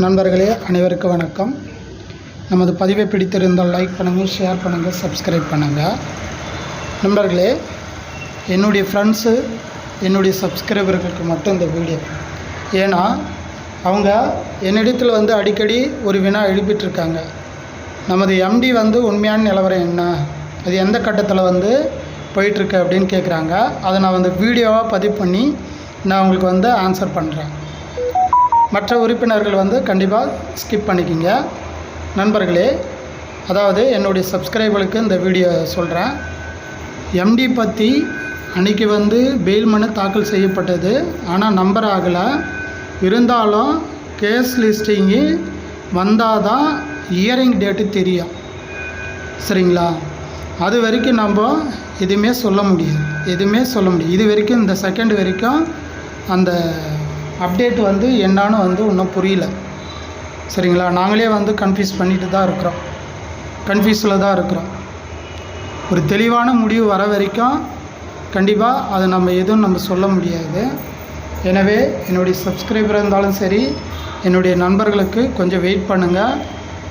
நண்பர்களே அனைவருக்கும் வணக்கம். நமது பதிவை பிடித்திருந்தால் லைக் பண்ணுங்கள் ஷேர் பண்ணுங்கள் சப்ஸ்கிரைப் பண்ணுங்கள் நண்பர்களே என்னுடைய ஃப்ரெண்ட்ஸு என்னுடைய சப்ஸ்கிரைபர்களுக்கு மட்டும் இந்த வீடியோ ஏன்னா அவங்க என்னிடத்தில் வந்து அடிக்கடி ஒரு வினா எழுப்பிட்டுருக்காங்க. நமது எம்டி வந்து உண்மையான நிலவரம் என்ன? அது எந்த கட்டத்தில் வந்து போயிட்டுருக்கு அப்படின்னு கேட்குறாங்க அதை நான் வந்து வீடியோவாக பதிவு பண்ணி நான் உங்களுக்கு வந்து ஆன்சர் பண்ணுறேன் மற்ற உறுப்பினர்கள் வந்து கண்டிப்பாக ஸ்கிப் பண்ணிக்கிங்க. நண்பர்களே அதாவது என்னுடைய சப்ஸ்கிரைபர்களுக்கு இந்த வீடியோ சொல்கிறேன் எம்டி பற்றி அன்றைக்கி வந்து பெயில் மனு தாக்கல் செய்யப்பட்டது. ஆனால் நம்பர் ஆகலை. இருந்தாலும் கேஸ் லிஸ்டிங்கு வந்தால் தான் இயரிங் டேட்டு தெரியும். சரிங்களா? அது வரைக்கும் நம்ம எதுவுமே சொல்ல முடியாது. எதுவுமே சொல்ல முடியும் இது வரைக்கும் இந்த செகண்ட் வரைக்கும் அந்த அப்டேட் வந்து என்னான்னு வந்து இன்னும் புரியல. சரிங்களா? நாங்களே வந்து கன்ஃபியூஸ் பண்ணிட்டு தான் இருக்கிறோம். கன்ஃபியூஸில் தான் இருக்கிறோம். ஒரு தெளிவான முடிவு வர வரைக்கும் கண்டிப்பாக அதை நம்ம எதுவும் நம்ம சொல்ல முடியாது. எனவே என்னுடைய சப்ஸ்கிரைபர் இருந்தாலும் சரி என்னுடைய நண்பர்களுக்கு கொஞ்சம் வெயிட் பண்ணுங்கள்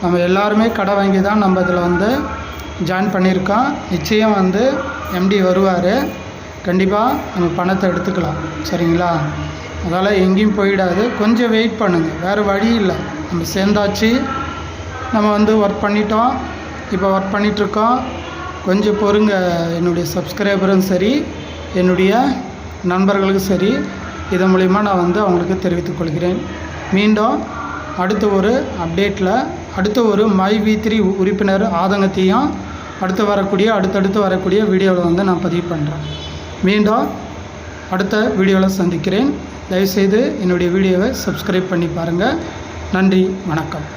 நம்ம எல்லாருமே கடை வாங்கி தான் நம்ம இதில் வந்து ஜாயின் பண்ணியிருக்கோம். நிச்சயம் வந்து எம்டி வருவார். கண்டிப்பாக நம்ம பணத்தை எடுத்துக்கலாம். சரிங்களா? அதால் எங்கேயும் போயிடாது. கொஞ்சம் வெயிட் பண்ணுங்கள் வேறு வழி இல்லை. நம்ம சேர்ந்தாச்சு. நம்ம வந்து ஒர்க் பண்ணிட்டோம். இப்போ ஒர்க் பண்ணிகிட்ருக்கோம் கொஞ்சம் பொறுங்க. என்னுடைய சப்ஸ்கிரைபரும் சரி என்னுடைய நண்பர்களுக்கும் சரி இதன் மூலிமா நான் வந்து அவங்களுக்கு தெரிவித்துக் கொள்கிறேன். மீண்டும் அடுத்த ஒரு அப்டேட்டில் அடுத்த ஒரு மை வி த்ரீ உறுப்பினர் ஆதங்கத்தையும் அடுத்து வரக்கூடிய அடுத்தடுத்து வரக்கூடிய வீடியோவில் வந்து நான் பதிவு பண்ணுறேன் மீண்டும் அடுத்த வீடியோவில் சந்திக்கிறேன். தயவுசெய்து என்னுடைய வீடியோவை சப்ஸ்கிரைப் பண்ணி பாருங்கள் நன்றி வணக்கம்.